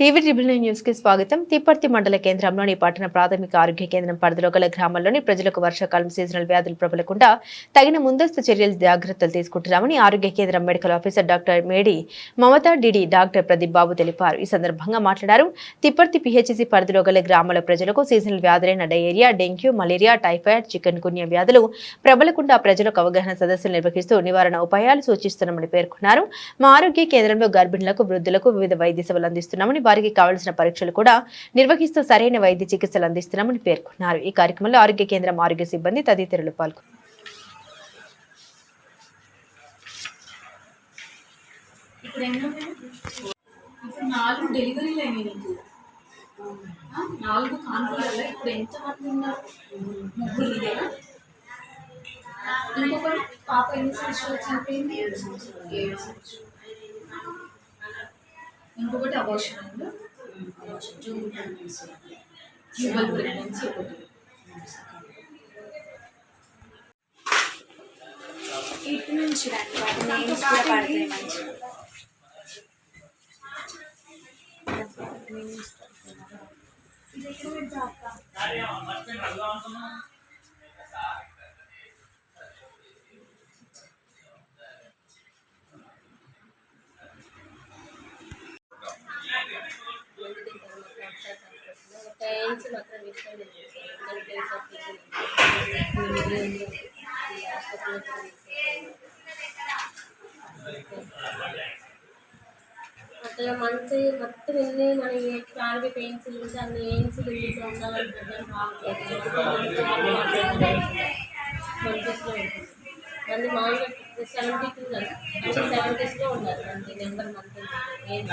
TV triple న్యూస్కి స్వాగతం. తిప్పర్తి మండల కేంద్రంలోని పట్టణ ప్రాథమిక ఆరోగ్య కేంద్రం పరిధిలో గల గ్రామాల్లోని ప్రజలకు వర్షాకాలం సీజనల్ వ్యాధులు ప్రబలకుండా తగిన ముందస్తు చర్యలు జాగ్రత్తలు తీసుకుంటున్నామని ఆరోగ్య కేంద్రం మెడికల్ ఆఫీసర్ డాక్టర్ మేడి మమతా డిడి డాక్టర్ ప్రదీప్ బాబు తెలిపారు. ఈ సందర్భంగా మాట్లాడారు. తిప్పర్తి పిహెచ్సి పరిధిలో గల గ్రామాల ప్రజలకు seasonal వ్యాధులైన diarrhoea dengue malaria typhoid chikungunya వ్యాధులు ప్రబలకుండా ప్రజలకు అవగాహన సదస్సులు నిర్వహిస్తూ నివారణ ఉపాయాలు సూచిస్తున్నామని పేర్కొన్నారు. మా ఆరోగ్య కేంద్రంలో గర్భిణులకు వృద్ధులకు వివిధ వైద్య సేవలు అందిస్తున్నామని వారికి కావలసిన పరీక్షలు కూడా నిర్వహిస్తూ సరైన వైద్య చికిత్సలు అందిస్తున్నామని పేర్కొన్నారు. ఈ కార్యక్రమంలో ఆరోగ్య కేంద్రం ఆరోగ్య సిబ్బంది తదితరులు పాల్గొన్నారు. ఇప్పుడు నాలుగు డెలివరీలు అయినాయి నీకు నాలుగు కాన్పులలో ఇప్పుడు ఎంతమంది ఉన్నారు? ముగ్గురు ఇదేనా ఇంకొకటి పాప ఎన్ని సంవత్సరాలు చనిపోయింది? ఏడు సంవత్సరాలు. ఏడు సంవత్సరాలు. ఇంకొకటి అబోషన్ అయిందా ట్యూబల్ ప్రెగ్నెన్సీ ట్యూబల్ ప్రెగ్నెన్సీ ఒకటి. ఇటు నుంచి రండి వాటి నేమ్స్ కూడా పడతాయి మంచిగా. పెయిన్స్ అట్లా మంత్ మొత్తం ఎన్ని మన ఫ్యామిలీ పెయిన్స్ ఉంటే అన్ని పెయిన్స్ ఇంట్లో మంది మామూలుగా సెవెంటీ టూ కదా సెవెంటీస్లో నెంబర్ మంత్ ఏం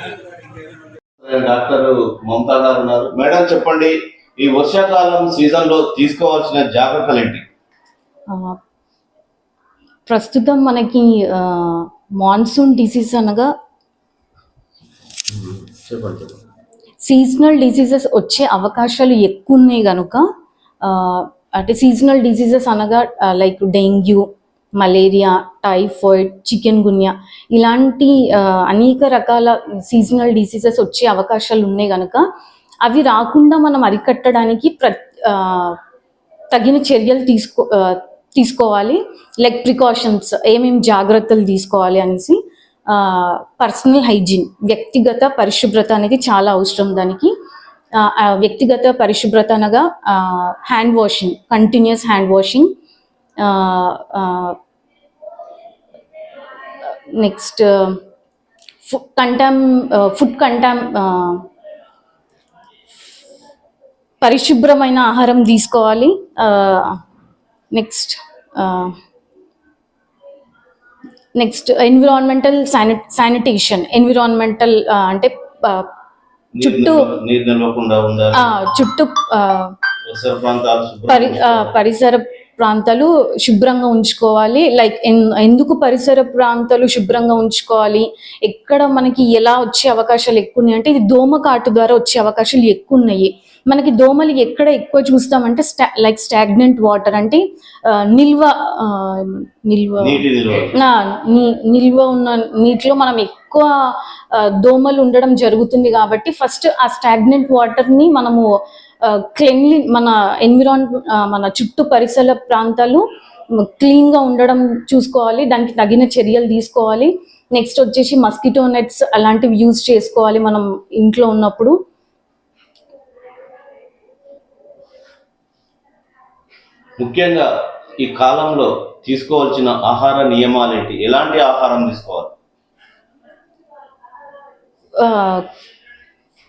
డాక్టర్ మమతా గారు ఉన్నారు. మేడం చెప్పండి ఈ వర్షాకాలం సీజన్లో తీసుకోవాల్సిన జాగ్రత్తలు ఏంటి? ఆ, ప్రస్తుతం మనకి మాన్సూన్ డిసీజ్ అనగా చెప్పండి సీజనల్ డిసీజెస్ వచ్చే అవకాశాలు ఎక్కువ ఉన్నాయి కనుక అంటే సీజనల్ డిసీజెస్ అనగా like dengue malaria typhoid chikungunya ఇలాంటి అనేక రకాల సీజనల్ డిసీజెస్ వచ్చే అవకాశాలు ఉన్నాయి కనుక అవి రాకుండా మనం అరికట్టడానికి ప్ర తగిన చర్యలు తీసుకో తీసుకోవాలి. లైక్ ప్రికాషన్స్ ఏమేమి జాగ్రత్తలు తీసుకోవాలి అనేసి పర్సనల్ హైజీన్ వ్యక్తిగత పరిశుభ్రత అనేది చాలా అవసరం దానికి. వ్యక్తిగత పరిశుభ్రత అనగా hand washing continues hand washing next food contam food contam పరిశుభ్రమైన ఆహారం తీసుకోవాలి. Next next environmental sani sanitation environmental అంటే చుట్టూ చుట్టూ పరిసర ప్రాంతాలు శుభ్రంగా ఉంచుకోవాలి. లైక్ ఎందుకు పరిసర ప్రాంతాలు శుభ్రంగా ఉంచుకోవాలి? ఎక్కడ మనకి ఎలా వచ్చే అవకాశాలు ఎక్కువ ఉన్నాయి అంటే ఇది దోమ కాటు ద్వారా వచ్చే అవకాశాలు ఎక్కువ ఉన్నాయి. మనకి దోమలు ఎక్కడ ఎక్కువ చూస్తామంటే స్టా లైక్ స్టాగ్నెంట్ వాటర్ అంటే నిల్వ నిల్వ నిల్వ. నా ని- నిల్వ ఉన్న నీటిలో మనం ఎక్కువ దోమలు ఉండడం జరుగుతుంది కాబట్టి ఫస్ట్ ఆ స్టాగ్నెంట్ వాటర్ని మనము క్లెన్లీ మన ఎన్విరాన్ మన చుట్టూ పరిసర ప్రాంతాలు క్లీన్గా ఉండడం చూసుకోవాలి దానికి తగిన చర్యలు తీసుకోవాలి. నెక్స్ట్ వచ్చేసి మస్కిటో నెట్స్ అలాంటివి యూజ్ చేసుకోవాలి మనం ఇంట్లో ఉన్నప్పుడు. ముఖ్యంగా ఈ కాలంలో తీసుకోవాల్సిన ఆహార నియమాలు ఏంటి ఎలాంటి ఆహారం తీసుకోవాలి?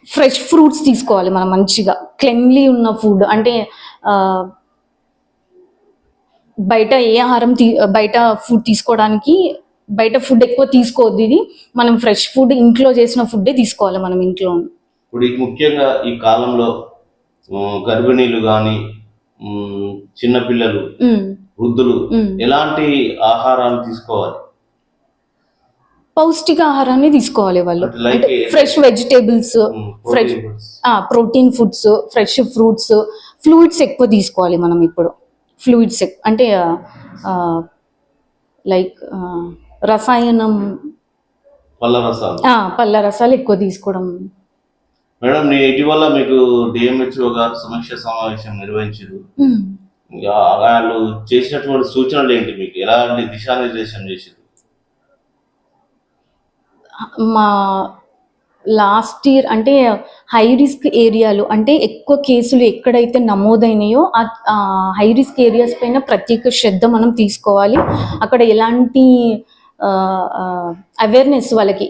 ఫ్రెష్ ఫ్రూట్స్ తీసుకోవాలి మనం మంచిగా. క్లెన్లీ ఉన్న ఫుడ్ అంటే బయట ఏ ఆహారం తీ బయట ఫుడ్ తీసుకోవడానికి బయట ఫుడ్ ఎక్కువ తీసుకోవద్దు. ఇది మనం ఫ్రెష్ ఫుడ్ ఇంట్లో చేసిన ఫుడ్డే తీసుకోవాలి మనం ఇంట్లో. ఇప్పుడు ముఖ్యంగా ఈ కాలంలో గర్భిణీలు కానీ చిన్నపిల్లలు వృద్ధులు. ఎలాంటి ఆహారాలు తీసుకోవాలి? పౌష్టికాహారాన్ని తీసుకోవాలి వాళ్ళు. Fresh vegetables fresh. Protein foods fresh fruits fluids ఎక్కువ తీసుకోవాలి మనం ఇప్పుడు. ఫ్లూయిడ్స్ అంటే లైక్ రసాయనం. పళ్ళ రసాలు. ఆ, పళ్ళ రసాలు ఎక్కువ తీసుకోవడం. మేడం నేను ఇటీవల మీకు డిఎంహెచ్ఓ గారు సమీక్ష సమావేశం నిర్వహించారు. వాళ్ళు చేసినటువంటి సూచనలు ఏంటి మీకు? ఎలాంటి దిశానిర్దేశం చేసింది? మా లాస్ట్ ఇయర్ అంటే హై రిస్క్ ఏరియాలు అంటే ఎక్కువ కేసులు ఎక్కడైతే నమోదైనాయో ఆ హై రిస్క్ ఏరియాస్ పైన ప్రత్యేక శ్రద్ధ మనం తీసుకోవాలి. అక్కడ ఎలాంటి అవేర్నెస్ వాళ్ళకి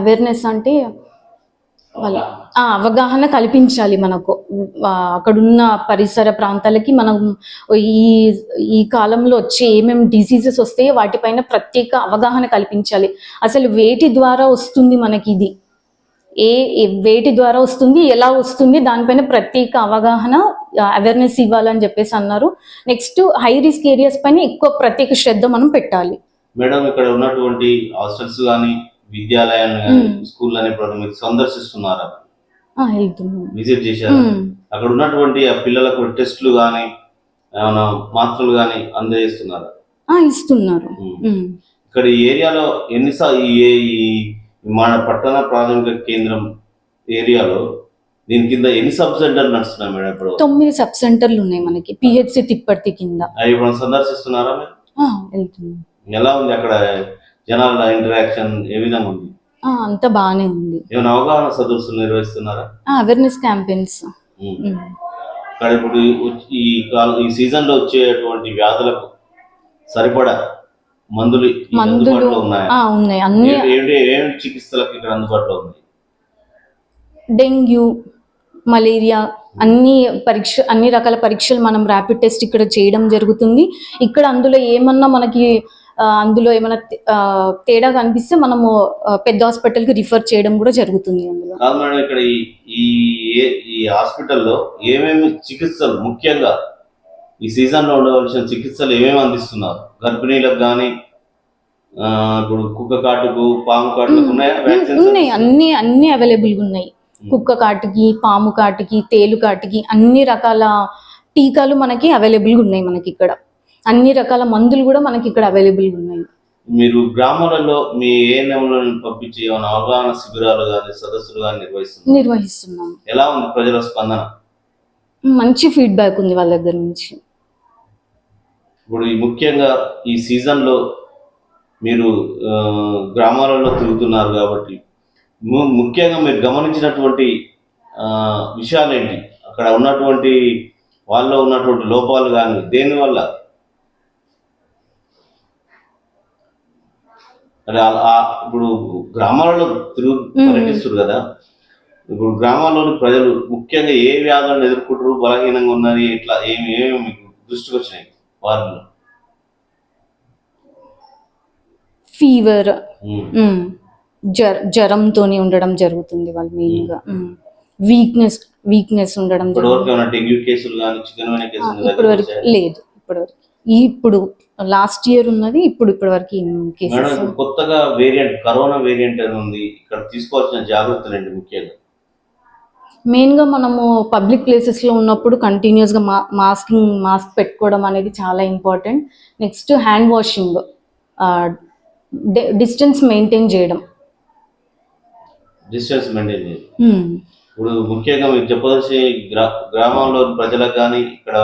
అవేర్నెస్ అంటే వాళ్ళ అవగాహన కల్పించాలి మనకు. అక్కడున్న పరిసర ప్రాంతాలకి మనం ఈ ఈ కాలంలో వచ్చే ఏమేమి డిసీజెస్ వస్తాయో వాటిపైన ప్రత్యేక అవగాహన కల్పించాలి. అసలు వేటి ద్వారా వస్తుంది మనకి ఇది? ఏ ఏ- వేటి ద్వారా వస్తుంది? ఎలా వస్తుంది? దానిపైన ప్రత్యేక అవగాహన అవేర్నెస్ ఇవ్వాలని చెప్పేసి అన్నారు. నెక్స్ట్ హై రిస్క్ ఏరియాస్ పైన ఎక్కువ ప్రత్యేక శ్రద్ధ మనం పెట్టాలి. మేడం ఇక్కడ ఉన్నటువంటి హాస్టల్స్ కానీ విద్యాలయాన్ని. స్కూల్ అని మీరు సందర్శిస్తున్నారా? విజిట్ చేశారా. అక్కడ ఉన్నటువంటి ఆ పిల్లలకు టెస్టులు కానీ ఏమైనా మాత్రలు కానీ అందజేస్తున్నారా? ఇస్తున్నారు. ఇక్కడ ఈ ఏరియాలో ఎన్నిసా ఈ ఏ- ఈ మన పట్టణ ప్రాథమిక కేంద్రం ఏరియాలో దీని కింద ఎన్ని సబ్ సెంటర్లు నడుస్తున్నాయి మేడం ఇప్పుడు? తొమ్మిది సబ్ సెంటర్లు ఉన్నాయి మనకి పిహెచ్సి తిప్పర్తి కింద. అవి సందర్శిస్తున్నారా ఎలా ఉంది అక్కడ జనాల ఇంటరాక్షన్ ఏ విధంగా ఉంది? ఆ, అంతా బాగానే ఉంది. ఏమైనా అవగాహన సదస్సులు నిర్వహిస్తున్నారా? Awareness campaigns. ఇక్కడ ఇప్పుడు ఈ- ఈ కాల ఈ సీజన్లో వచ్చేటువంటి వ్యాధులకు సరిపడా మందులు మందులు ఉన్నాయా? అన్ని చికిత్సలకు ఇక్కడ అందుబాటులో ఉన్నాయి? డెంగ్యూ మలేరియా అన్ని పరీక్ష అన్ని రకాల పరీక్షలు మనం ర్యాపిడ్ టెస్ట్ ఇక్కడ చేయడం జరుగుతుంది. ఇక్కడ అందులో ఏమన్నా మనకి అందులో ఏమైనా తేడా కనిపిస్తే మనము పెద్ద హాస్పిటల్కి రిఫర్ చేయడం కూడా జరుగుతుంది అందులో. కాదు మేడం ఇక్కడ ఈ ఈ హాస్పిటల్లో ఏమేమి చికిత్సలు ముఖ్యంగా ఈ సీజన్లో ఉండవలసిన చికిత్సలు ఏమేమి అందిస్తున్నారు? గర్భిణీలకు కానీ ఇప్పుడు కుక్క కాటుకు పాము కాటుకు? ఉన్నాయి? అన్ని అన్ని అవైలబుల్గా ఉన్నాయి. కుక్క కాటుకి పాము కాటుకి తేలు కాటుకి అన్ని రకాల టీకాలు మనకి అవైలబుల్గా ఉన్నాయి మనకి ఇక్కడ. అన్ని రకాల మందులు కూడా మనకి ఇక్కడ అవైలబుల్గా ఉన్నాయి. మీరు గ్రామాలలో మీ ఏ నెలలో పంపించి ఏమైనా అవగాహన శిబిరాలు కానీ సదస్సులు కానీ నిర్వహిస్తున్నారు? నిర్వహిస్తున్నాం. ఎలా ఉంది ప్రజల స్పందన? మంచి ఫీడ్బ్యాక్ ఉంది వాళ్ళ దగ్గర నుంచి. ఇప్పుడు ఈ ముఖ్యంగా ఈ సీజన్లో మీరు గ్రామాలలో తిరుగుతున్నారు కాబట్టి ముఖ్యంగా మీరు గమనించినటువంటి ఆ, విషయాలేంటి? అక్కడ ఉన్నటువంటి వాళ్ళలో ఉన్నటువంటి లోపాలు కానీ దేనివల్ల? ఇప్పుడు గ్రామాలలో తిరుగు. పర్యటిస్తారు కదా. ఇప్పుడు గ్రామాల్లోని ప్రజలు ముఖ్యంగా ఏ వ్యాధులను ఎదుర్కొంటారు బలహీనంగా ఉన్నది ఇట్లా ఏమి ఏమి మీకు దృష్టికి వచ్చినాయి వారిలో ఫీవర్. జ్వర జ్వరంతో ఉండడం జరుగుతుంది వాళ్ళు మెయిన్గా. వీక్నెస్ వీక్నెస్ ఉండడం ఇప్పటి వరకు జరుగుతుంది. ఏమైనా డెంగ్యూ కేసులు కానీ చికెన్ ఆ, కేసులు ఇప్పటి వరకు లేదు ఇప్పటి వరకు ఇప్పుడు లాస్ట్ ఇయర్ ఉన్నది ఇప్పుడు ఇప్పటి వరకు కేసెస్ కొత్తగా వేరియంట్ కరోనా వేరియంట్ అని ఉంది ఇక్కడ తీసుకోవాల్సిన జాగ్రత్తలు ఏంటి ముఖ్యంగా? మెయిన్గా మనము పబ్లిక్ ప్లేసెస్లో ఉన్నప్పుడు కంటిన్యూస్గా మా మాస్కింగ్ మాస్క్ పెట్టుకోవడం అనేది చాలా important next hand washing distance maintain చేయడం. డిస్టెన్స్ మెయింటైన్ చేయాలి Hmm. ఇప్పుడు ముఖ్యంగా మీకు చెప్పదలసి గ్రా గ్రామంలో ప్రజలకు కానీ ఇక్కడ